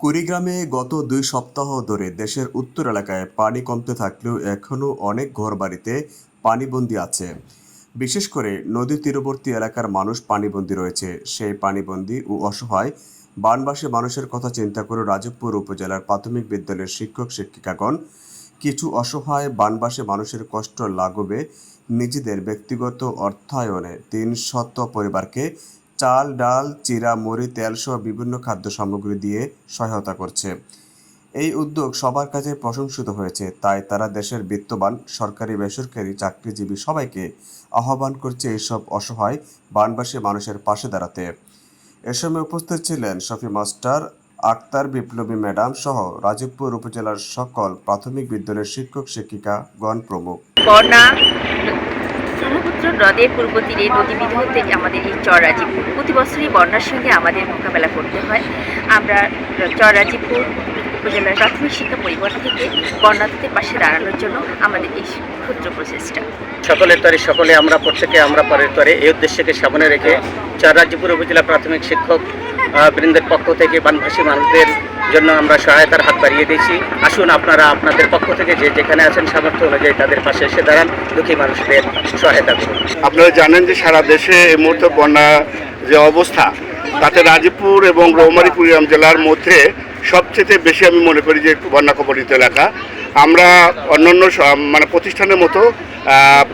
কুড়িগ্রামে গত দুই সপ্তাহ ধরে দেশের উত্তর এলাকায় পানি কমতে থাকলেও এখনও অনেক ঘরবাড়িতে পানিবন্দী আছে। বিশেষ করে নদী তীরবর্তী এলাকার মানুষ পানিবন্দী রয়েছে। সেই পানিবন্দী ও অসহায় বানবাসী মানুষের কথা চিন্তা করে রাজবপুর উপজেলার প্রাথমিক বিদ্যালয়ের শিক্ষক শিক্ষিকাগণ কিছু অসহায় বানবাসী মানুষের কষ্ট লাঘবে নিজেদের ব্যক্তিগত অর্থায়নে তিন শত পরিবারকে চাল, ডাল, চিরা, মুড়ি, তেলসহ বিভিন্ন খাদ্য সামগ্রী দিয়ে সহায়তা করছে। এই উদ্যোগ সবার কাছে প্রশংসিত হয়েছে, তাই তারা দেশের বিত্তবান, সরকারি, বেসরকারি চাকরিজীবী সবাইকে আহ্বান করছে এইসব অসহায়, বানবাসী মানুষের পাশে দাঁড়াতে। এ সময় উপস্থিত ছিলেন শফি মাস্টার, আক্তার বিপ্লবী ম্যাডাম সহ রাজীবপুর উপজেলার সকল প্রাথমিক বিদ্যালয়ের শিক্ষক, শিক্ষিকাগণ প্রমুখ। ব্রহ্মপুত্র নদের পূর্ব তীরে নদী হতে আমাদের এই চর রাজীবপুর প্রতি বছরই বন্যার সঙ্গে আমাদের মোকাবেলা করতে হয়। আমরা চররাজীপুর উপজেলার প্রাথমিক শিক্ষা পরিবার থেকে বন্যাদের পাশে দাঁড়ানোর জন্য আমাদের এই ক্ষুদ্র প্রচেষ্টা। সকলের তরে সকলে, আমরা প্রত্যেকে, আমরা পরের তরে। এই উদ্দেশ্যকে সামনে রেখে চার রাজ্যপুর উপজেলা প্রাথমিক শিক্ষক বৃন্দের পক্ষ থেকে বানভাসী মানুষদের জন্য আমরা সহায়তার হাত বাড়িয়ে দিয়েছি। আসুন আপনারা আপনাদের পক্ষ থেকে যে যেখানে আছেন সামর্থ্য অনুযায়ী তাদের পাশে এসে দাঁড়ান, দুঃখী মানুষদের সহায়তা করুন। আপনারা জানেন যে সারা দেশে এই মুহূর্তে বন্যা যে অবস্থা, তাতে রাজীবপুর এবং রৌমারী কুড়িগ্রাম জেলার মধ্যে সবচেয়ে বেশি আমি মনে করি যে বন্যা কবলিত এলাকা। আমরা অন্যান্য মানে প্রতিষ্ঠানের মতো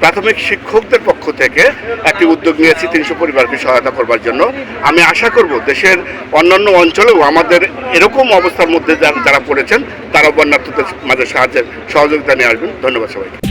প্রাথমিক শিক্ষকদের পক্ষ থেকে একটি উদ্যোগ নিয়েছি তিনশো পরিবারকে সহায়তা করবার জন্য। আমি আশা করব দেশের অন্যান্য অঞ্চলেও আমাদের এরকম অবস্থার মধ্যে যারা পড়েছেন, তারা বন্যার্থদের মাঝে সাহায্যের সহযোগিতা নিয়ে আসবেন। ধন্যবাদ সবাইকে।